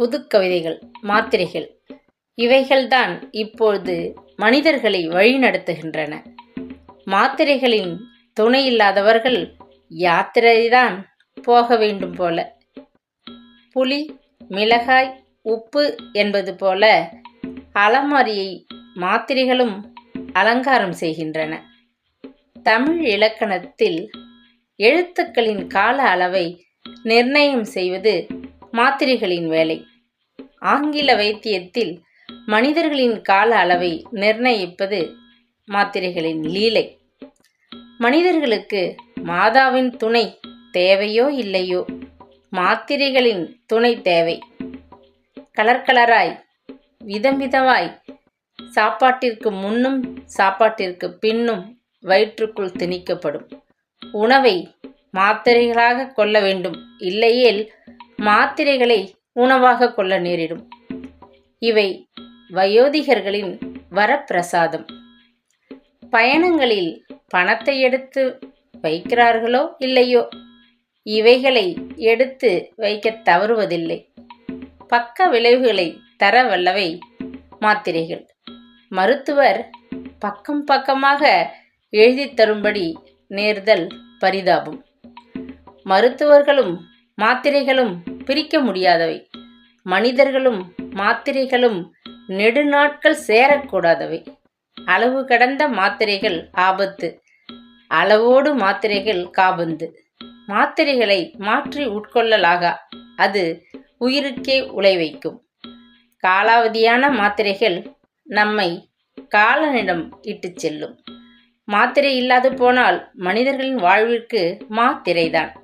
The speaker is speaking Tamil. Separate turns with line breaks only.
புதுக்கவிதைகள் மாத்திரைகள். இவைகள்தான் இப்பொழுது மனிதர்களை வழிநடத்துகின்றன. மாத்திரைகளின் துணை இல்லாதவர்கள் யாத்திரைதான் போக வேண்டும் போல. புளி மிளகாய் உப்பு என்பது போல அலமாரியை மாத்திரைகளும் அலங்காரம் செய்கின்றன. தமிழ் இலக்கணத்தில் எழுத்துக்களின் கால அளவை நிர்ணயம் செய்வது மாத்திரைகளின் வேலை. ஆங்கில வைத்தியத்தில் மனிதர்களின் கால அளவை நிர்ணயிப்பது மாத்திரைகளின் லீலை. மனிதர்களுக்கு மாதாவின் துணை தேவையோ இல்லையோ? மாத்திரைகளின் துணை தேவை. கலர் கலராய் விதம் விதமாய் சாப்பாட்டிற்கு முன்னும் சாப்பாட்டிற்கு பின்னும் வயிற்றுக்குள் திணிக்கப்படும். உணவை மாத்திரைகளாக கொள்ள வேண்டும். இல்லையேல் மாத்திரைகளை உணவாக கொள்ள நேரிடும். இவை வயோதிகர்களின் வரப்பிரசாதம். பயணங்களில் பணத்தை எடுத்து வைக்கிறார்களோ இல்லையோ இவைகளை எடுத்து வைக்க தவறுவதில்லை. பக்க விளைவுகளை தர வல்லவை மாத்திரைகள். மருத்துவர் பக்கம் பக்கமாக எழுதி தரும்படி நேர்தல் பரிதாபம். மருத்துவர்களும் மாத்திரைகளும் பிரிக்க முடியாதவை. மனிதர்களும் மாத்திரைகளும் நெடுநாட்கள் சேரக்கூடாதவை. அளவு கடந்த மாத்திரைகள் ஆபத்து. அளவோடு மாத்திரைகள் காபந்து. மாத்திரைகளை மாற்றி உட்கொள்ளலாகா. அது உயிருக்கே உலை வைக்கும். காலாவதியான மாத்திரைகள் நம்மை காலனிடம் இட்டுச் செல்லும். மாத்திரை இல்லாது போனால் மனிதர்களின் வாழ்விற்கு மாத்திரைதான்.